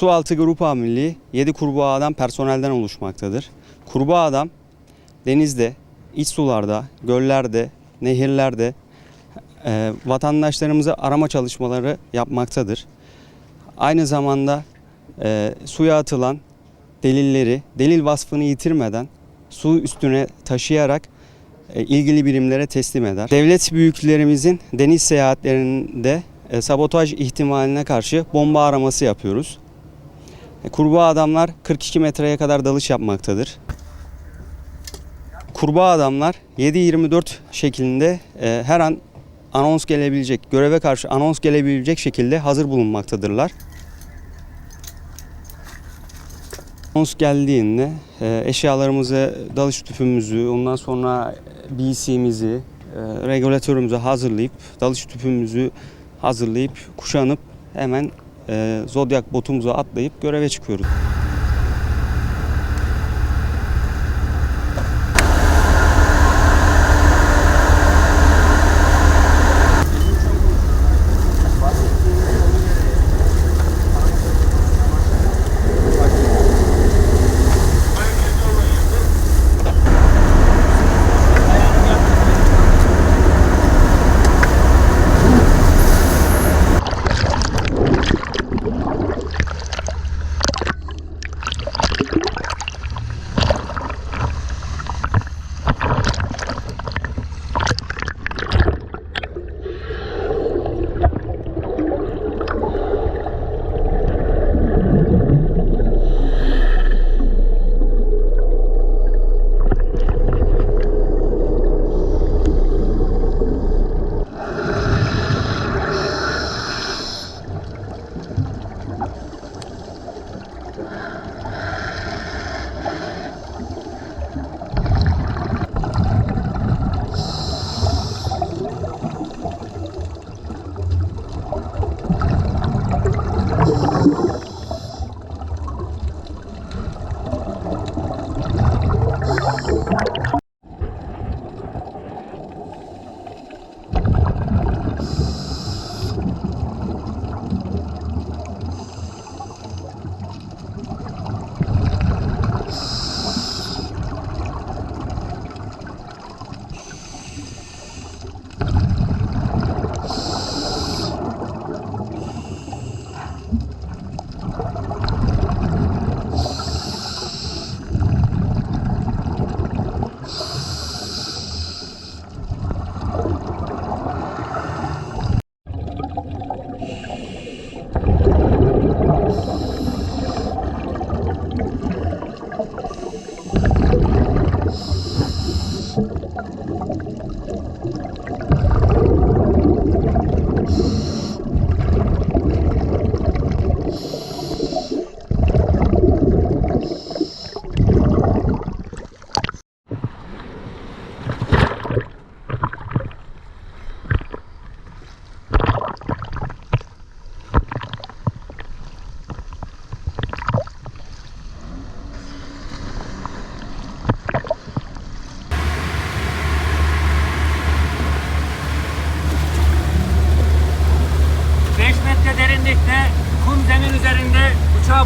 Sualtı Grup Amirliği 7 kurbağa adam personelden oluşmaktadır. Kurbağa adam denizde, iç sularda, göllerde, nehirlerde e, vatandaşlarımıza arama çalışmaları yapmaktadır. Aynı zamanda e, suya atılan delilleri delil vasfını yitirmeden su üstüne taşıyarak e, ilgili birimlere teslim eder. Devlet büyüklerimizin deniz seyahatlerinde e, sabotaj ihtimaline karşı bomba araması yapıyoruz. E, Kurbağa adamlar 42 metreye kadar dalış yapmaktadır. Kurbağa adamlar 7-24 şeklinde e, her an anons gelebilecek, göreve karşı anons gelebilecek şekilde hazır bulunmaktadırlar. Anons geldiğinde e, eşyalarımızı, dalış tüpümüzü, ondan sonra BC'mizi, e, regülatörümüzü hazırlayıp, dalış tüpümüzü hazırlayıp, kuşanıp hemen Zodiac botumuza atlayıp göreve çıkıyoruz.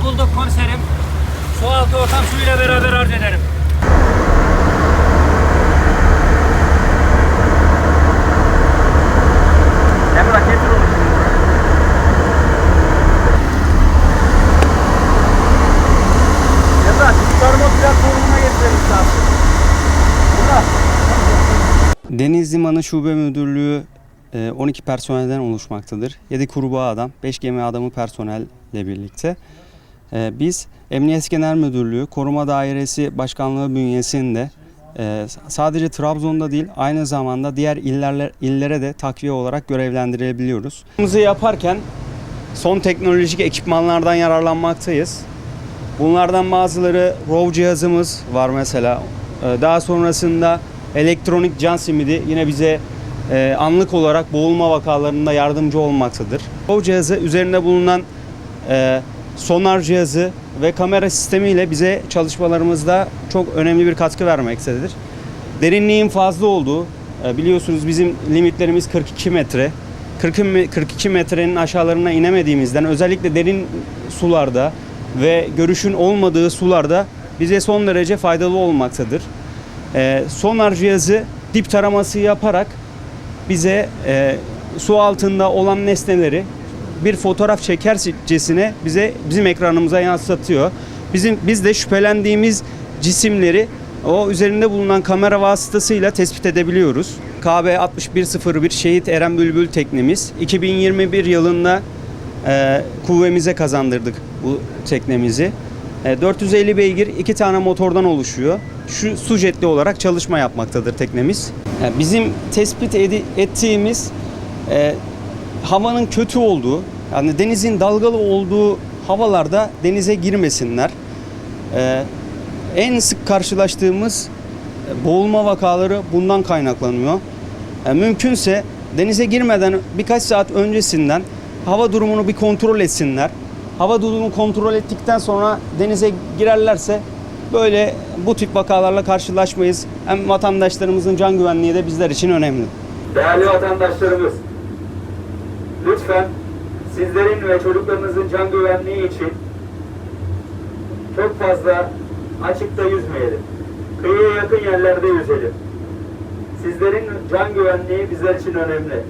Bulduk komiserim. Su altı ortam suyuyla beraber arz ederim. Emrah getir onu şimdi. Emrah getirelim lazım. Burada. Deniz Limanı Şube Müdürlüğü e, 12 personelden oluşmaktadır. 7 kurbağa adam, 5 gemi adamı personelle birlikte. E, Biz Emniyet Genel Müdürlüğü Koruma Dairesi Başkanlığı bünyesinde e, sadece Trabzon'da değil aynı zamanda diğer illerle, illere de takviye olarak görevlendirebiliyoruz. Bunu yaparken son teknolojik ekipmanlardan yararlanmaktayız. Bunlardan bazıları ROV cihazımız var mesela. Ee, Daha sonrasında elektronik can simidi yine bize e, anlık olarak boğulma vakalarında yardımcı olmaktadır. ROV cihazı üzerinde bulunan e, sonar cihazı ve kamera sistemiyle bize çalışmalarımızda çok önemli bir katkı vermektedir. Derinliğin fazla olduğu, e, biliyorsunuz bizim limitlerimiz 42 metre. 40 me- 42 metrenin aşağılarına inemediğimizden özellikle derin sularda ve görüşün olmadığı sularda bize son derece faydalı olmaktadır. Ee, sonar cihazı dip taraması yaparak bize e, su altında olan nesneleri bir fotoğraf çekercesine bize bizim ekranımıza yansıtıyor. Bizim biz de şüphelendiğimiz cisimleri o üzerinde bulunan kamera vasıtasıyla tespit edebiliyoruz. KB 6101 Şehit Eren Bülbül teknemiz 2021 yılında e, kuvvemize kazandırdık bu teknemizi. E, 450 beygir iki tane motordan oluşuyor. Şu su jetli olarak çalışma yapmaktadır teknemiz. E, bizim tespit ettiğimiz e, havanın kötü olduğu, yani denizin dalgalı olduğu havalarda denize girmesinler. E, en sık karşılaştığımız e, boğulma vakaları bundan kaynaklanıyor. E, mümkünse denize girmeden birkaç saat öncesinden hava durumunu bir kontrol etsinler. Hava durumunu kontrol ettikten sonra denize girerlerse böyle bu tip vakalarla karşılaşmayız. Hem vatandaşlarımızın can güvenliği de bizler için önemli. Değerli vatandaşlarımız, lütfen sizlerin ve çocuklarınızın can güvenliği için çok fazla açıkta yüzmeyelim. Kıyıya yakın yerlerde yüzelim. Sizlerin can güvenliği bizler için önemli.